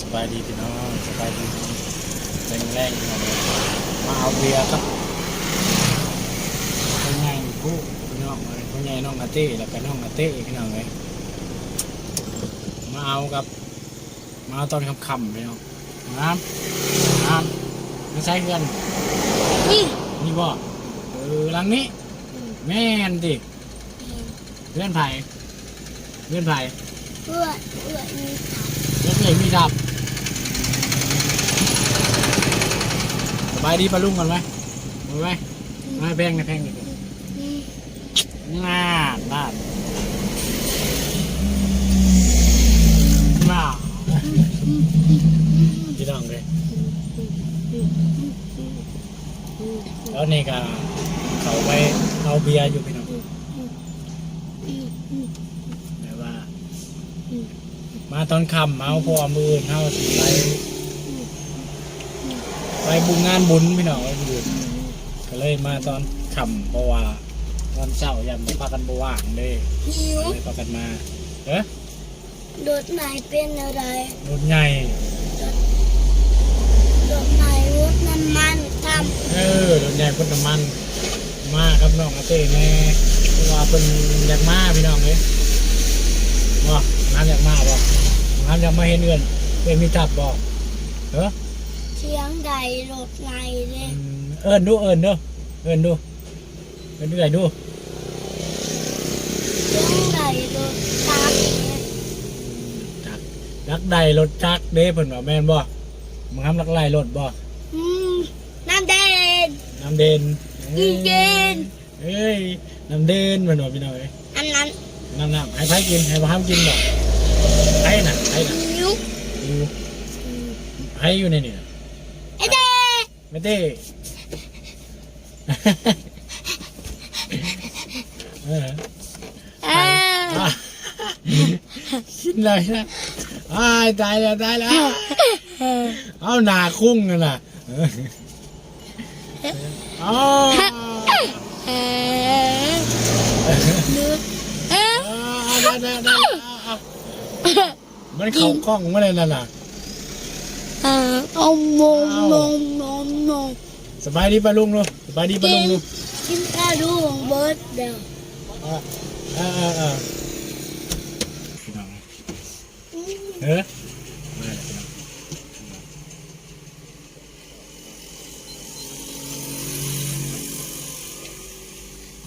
สบายดีพี่น้องสบายดีแรงแรงพี่น้องมาเอาเบียร์ครับคนใหญ่ผู้พี่น้องเลยคนใหญ่น้องอาเต้แล้วก็น้องอาเต้พี่น้องเลยมาเอากับ มาเอาตอนค่ำๆพี่น้องน้ำน้ำไม่ใช่เพื่อนนี่นี่บ่เออหลังนี้ แม่นดิเพื่อนไผ่เพื่อนไผ่เพื่อนเพื่อนมีเพื่อนมีดับ บายดีปะลุงก่อนไหมเอาไหมไม่แพงนะแพงดินี่น่าน่าน่าพี่น้องเลยแล้วนี่ก็เขาไปเอาเบียร์อยู่พี่น้องแต่ว่า มาตอนค่ำเอาพอมือเท่าไป ไปบุญงานบุญพี่น้องไปบุญก็เลยมาตอนค่ำเพราะว่าตอนเช้ายันมาพากันบว่างเลยหิวก็เลยพากันมาเอ๊ะโดดไหนเป็นอะไรรถใหญ่โดดไหนรถน้ำมันทเออรถใหญ่พ่นน้ำมัน มาครับน้องอาเต้แม่เพราะว่าเป็นอยากมาพี่น้องเลยว่าน้ำอยากมาบ่น้ำอยากมาเห็นเงินเป็นมีจับบ่เออำ เสียงใดรถไหนเลยอืมเอิญดูเอิญดูเอิญดูเอิญดูไหนดูเสียงใดรถตักเลยจักรักใดรถจักเด้เพิ่นว่าแม่นบ่มึงทำรักไล่รถบ่อืมน้ำแดง น้ำเด่นกินกินเอ้ยน้ำเด่นเพิ่นว่าพี่น้องเอ้ยอันนั้นน้ำน้ำให้ไผกินให้บ่ห้ามกินบ่ไผน่ะไผน่ะหิวอยู่ไผอยู่ในนี่น่ะไอ้เด็ก ไม่เต้เอออ่าอะกินเลยนะอ้ายตายแล้วตายแล้วเอาหนาคุ้งนั่นน่ะเอาเอ่อนึกเอ๊ะเอาได้ได้ได้เอามันเข่ากล้องมาเลยนั่นน่ะ อ่าเอานมนมนมนมสบายดีปะลุงลูกสบายดีปะลุงลูกกินกระดูกเบิร์ดเดียวเออเออเออเออพี่น้องเออมาเลยพี่น้อง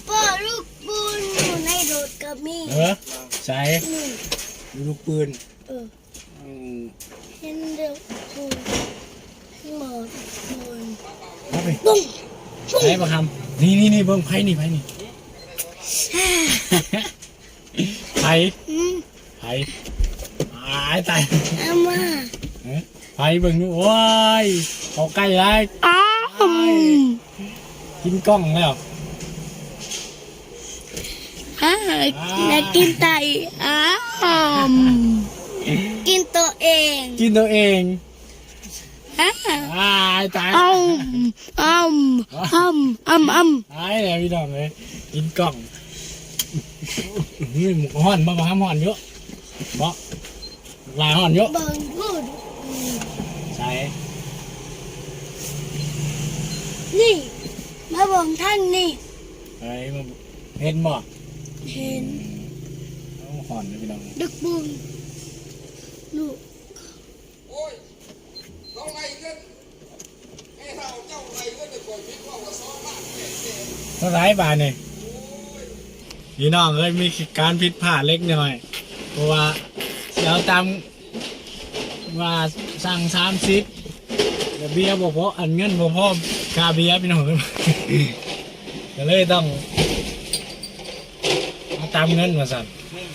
พ่อลูกบุญอยู่ในรถกับมีเออใส่นี่ ดูลูกปืนเออ อืม เห็นเดียวบุญหมดบุญ เอา ไปบุ้งใส่ประคำนี่นี่นี่เบิ้งไผ่นี่ไผ่นี่ไผ่อืมไผ่ตายตายเอามาเอ้ยไผ่เบิ่งดูโอ้ยเขาใกล้แล้วอ้าวกินกล้องแล้วอ่าอยากกินไตอ้าวกินตัวเอง กินตัวเอง อ่าตายตายอ้าวอ้าวอ้าวอ้าวอ้าวตายแล้วพี่น้องเลยกินกล้องนี่หมูห่อนมาบ้าห่อนเยอะบ่ลายห่อนเยอะเบิ่งพูดใส่นี่มาเบิ่งท่านนี่ไอ้มาเห็นบ่เห็นเอาห่อนเลยพี่น้อง ดึกบุญลูก เราไล่เงินให้เราเจ้าไล่เงินแต่ก่อนคิดว่าว่าสองบาทแปดแสน เท่าไรบาทนี่ยพี่น้องเอ้ยมีการผิดพลาดเล็กน้อย เพราะว่าเดี๋ยวตามว่าสั่งสามสิบเบียร์บ่พออันเงินบ่พอค่าเบียร์พี่น้องก็เลยต้องเอาตามเงินมาสั่นนี่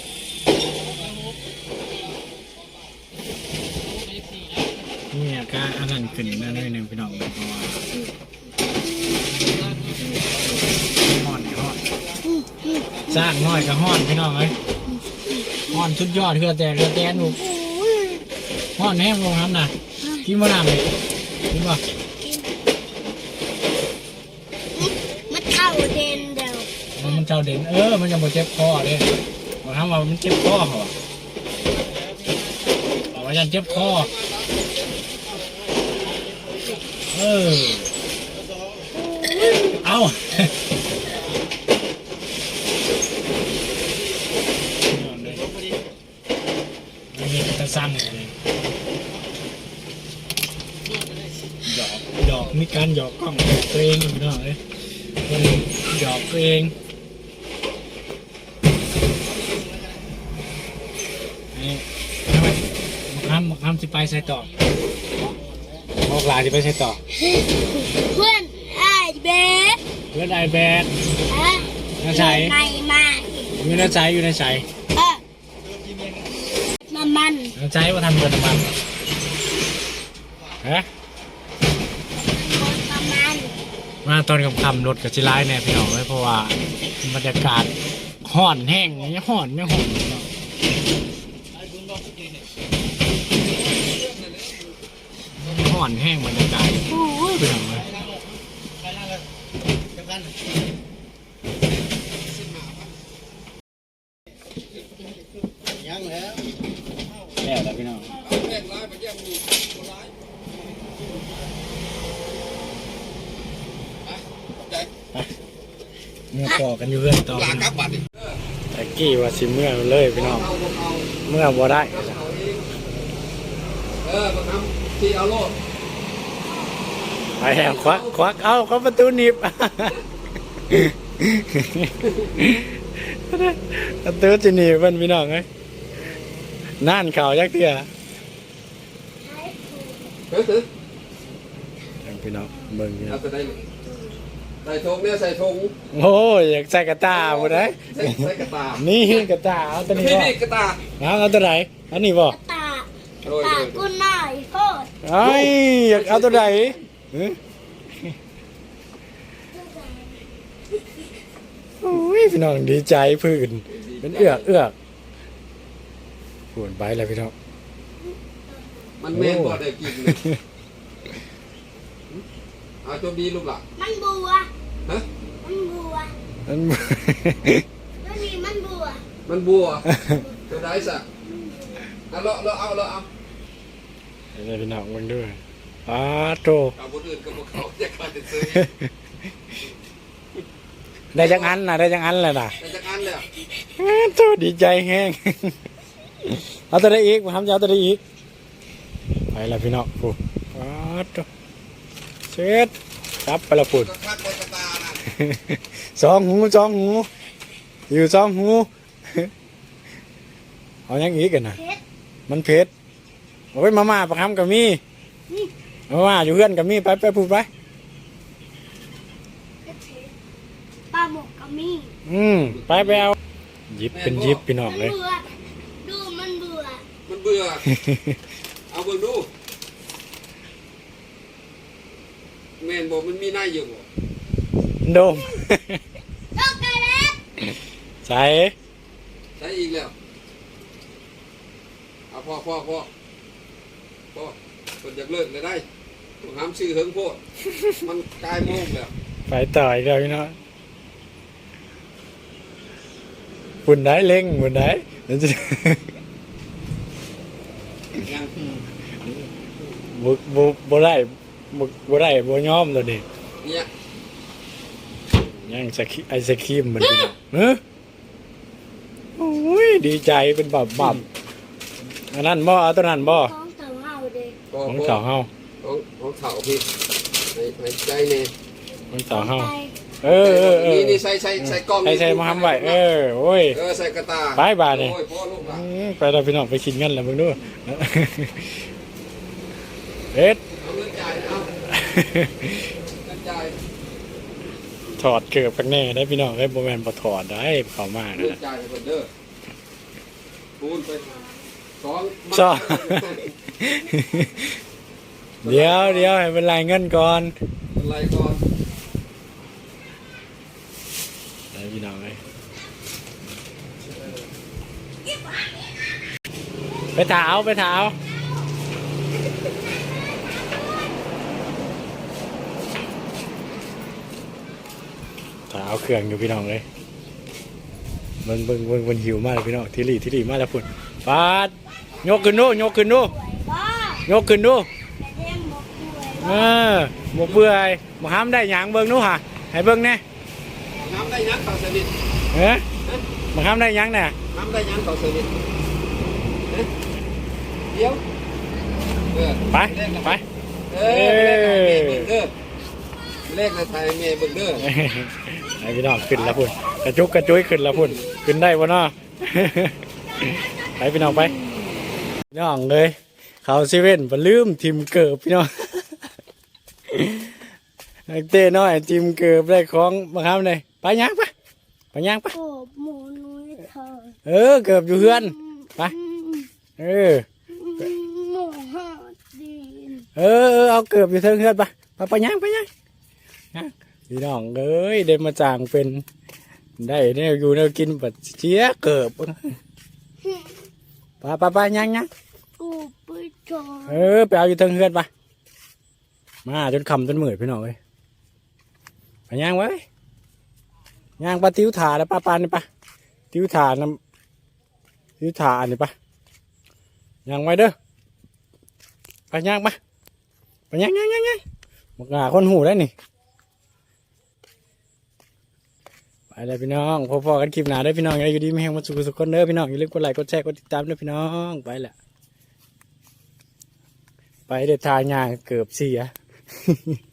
อาการอันนั้นขึ้นมาหน่อยหนึ่งพี่น้องเพราะว่าห่อนห่อนสร้างน้อยกับห่อนพี่น้องเอ้ยห่อนชุดยอดเคือแต่เคือแต่หนูโอ้ยห่อนแน่ลงน้ำนะกินมะนาวเลยกินป่ะมันเข้าเดนเดียวมันจจ้าเด่นเออมันยังบ่เจ็บคอเลยบอกทำว่ามันเจ็บคอเหรอบอกว่ายันเจ็บคอ เออ เอามันมีกระสังเลยหยอกหยอกมีการหยอกกล้องหยอกตัวเองอยู่เนาะเลยหยอกตัวเองนี่ทำไมมักน้ำมักน้ำจะไปใส่ต่อ บอกหลานจะไปใส่ต่อ เพื่อนไอ้เบสเพื่อนไอแบดฮะน่าใช้ในมาอยู่ในใจอยู่ในใจเออน้ำมันในใจว่าทำเกินน้ำมันฮะน้ำมันมาตอนกำคำรถกับจิร้ายเนี่ยพี่น้องเลยเพราะว่าบรรยากาศห่อนแห้งเนี่ยห่อนเนี่ยห่อน อนแห้งบรรยากาศโอ้ยพี่น้องเลยแล้วแล้วพี่น้องเมื่อก่อกันอยู่เรื่องต่อหลานครับบัตรตะกี้ว่าสิเมื่อเลยพี่น้อง เมื่อบ่ได้ เอองเออมาทำที่เอาโลด ไปแล้วควักควักเอาเข้าประตูหนีบประตูจะหนีบมันพี่น้องไงน่านเข่ายักเตี้ยถือถือพี่น้องเบิ่งพี่น้เอาองไปได้ใส่ธงเนี่ยใส่ธงโอ้ยอยากใส่กระตาบ่ได้ใส่ใส่กระตา นี่กระตาเอาตัวนี้นี่บ่นี่กระตาเอาเอาตัวไหนอันนี้บ่ตาโรยตาเลยกูหน่อยโคตรไอ้ยอยากเอาตัวไหน หึโอ้ยพี่น้องดีใจพื้นเป็นเอือกเอือกปวดไปแล้วพี่น้อง มันแม่นบ่ได้กินเลยเอาโชคดีลูกหล่ะมันบัว ฮะ มันบัว มันแล้วนี่มันบัว มันบัวเท่าไรสักเอาเลาะเลาะเอาเลาะเอาเดี๋ยวพี่น้องมึงด้วย อ้าโตเอาบนอื่นก็บ่เขาจะขาดจะซื้อได้จังอันนะได้จังอันเลยนะแต่จากอันเลยอ้าโตดีใจแห้ง เอาตัวได้อีกมาทำจะเอาตัวได้อีก ไปแล้วพี่น้องปุ๊บอ้าโตเช็ดครับไปและปุ่นก็คักไว้กระตานะสองหูสองหู อยู่สองหู เอายังอีกกันนะเพชรมันเผ็ดโอ้ยมาม่าประคำกับมี มาม่าอยู่เพื่อนกับมีไปไปพูดไปปลาหมกกะมี่อืมไปไปเอาหยิบเป็นหยิบพี่น้องมันเลยเบื่อดูมันเบื่อ มันเบื่อ เอาเบิ่งดู แม่นบอกมันมีหน้าอยู่บ่โดมโลกกระเล็กใส่ใช้อีกแล้วเอาพ่อพ่อพ่อพ่อคนอยากเลิกเลยได้ต้อง ห้ามชื่อเฮิงโพด มันกลายโมงแล้วไปต่ออีกแล้วพี่น้องปุ่นได้เล่งปุ่นได้เดี๋ยวจะยังบุบุบุได้บุบุได้บุยอมตัวนี้เนี่ยยังสกีไอศครีมมันพี่น้องเฮ้ยโอ้ยดีใจเป็นบับบับอันนั้นบ่เอาตัวนั้นบ่ของเต่าเห่าเด็กพ่อของพ่อเต่าเฮา ของของเต่าพี่ให้ให้ใจเน่ของเต่าเฮาไปเออเออเออนี่นี่ใส่ใส่ใส่กล้องใส่ใส่มาทำไว้เออโอ้ยเออใส่กระตาบายบายเลยโอ้ยพ่อลูกหลานอืมไปเราพี่น้องไปกินกันแล้วมึงดูเอ็ดเอาเงินจ่ายเอาเงินจ่ายถอดเกือบกันแน่ได้พี่น้องได้โบแมนบ่ถอดได้เข้ามาเงินนะจ่ายให้คนเด้อปูนไปสองซอ เดี๋ยวเดี๋ยวให้เป็นรายเงินก่อนอะไรก่อนได้พี่น้องเลยไปถาวไปถาวถาวเครื่องอยู่พี่น้องเลยเบิ่งเบิ่งเบิ่งเบิ่งหิวมากเลยพี่น้องทีรีทีรีมาแล้วพุ่นปาดยกขึ้นดูยกขึ้นดูพ่อยกขึ้นดู เออบ่เบื่อไอ้บ่ห้ามได้หยังเบิ่งดูหะให้เบิ่งแหน่น้ำได้ยังต่อสนิทเอ้บ่ห้ามได้หยังแหน่น้ำได้ยังต่อสนิทเอ๊ะเดี๋ยวเออไปเลขไป เออเลขในไทยเมย์เบิ่งเด้อเลขในไทยเมย์เบิ่งเด้อไอ้พี่น้องขึ้นแล้วพุ่นกระจุกกระจุยขึ้นแล้วพุ่นขึ้นได้บ่เนาะ ไปพี่น้องไปพี่น้องเลยเขาเซเว่นบ่ลืมทีมเกิบพี่น้อง ไอ้เต้น้อยทีมเกิบได้ของบ่ห้ามเลยไปย่างไปไปย่างไปโอ้หมูนุ้ยเธอเออเกือบอยู่เฮือนไปเออหมูหอดดินเออเออเอาเกือบอยู่เทิงเฮือนไปไปไปย่างไปย่างย่างพี่น้องเอ้ยได้มาจางเป็นได้แนวอยู่แนวกินบัดเชียเกือบไปไปไปย่างย่างกูไปจอเออไปเอาอยู่เทิงเฮือนไป มาจนคำจนหมื่นพี่น้องเอ้ยไปย่างไว้ย่างปลาติ้วถาแล้วปลาปานนี่ปะติ้วถาน้ำติ้วถาอันนี้ปะย่างไว้เด้อไปย่างปะไปย่างย่างย่างย่างหมกหนาคนหูได้นี่ไปเลยพี่น้องพอๆกันคลิปหนาได้พี่น้องอย่าอยู่ดีไม่แห้งมาสุขสุขคนเด้อพี่น้องอย่าลืมกดไลค์กดแชร์กดติดตามด้วยพี่น้องไปแหละไปเด็ดทางยางเกือบเสีย 嘿 嘿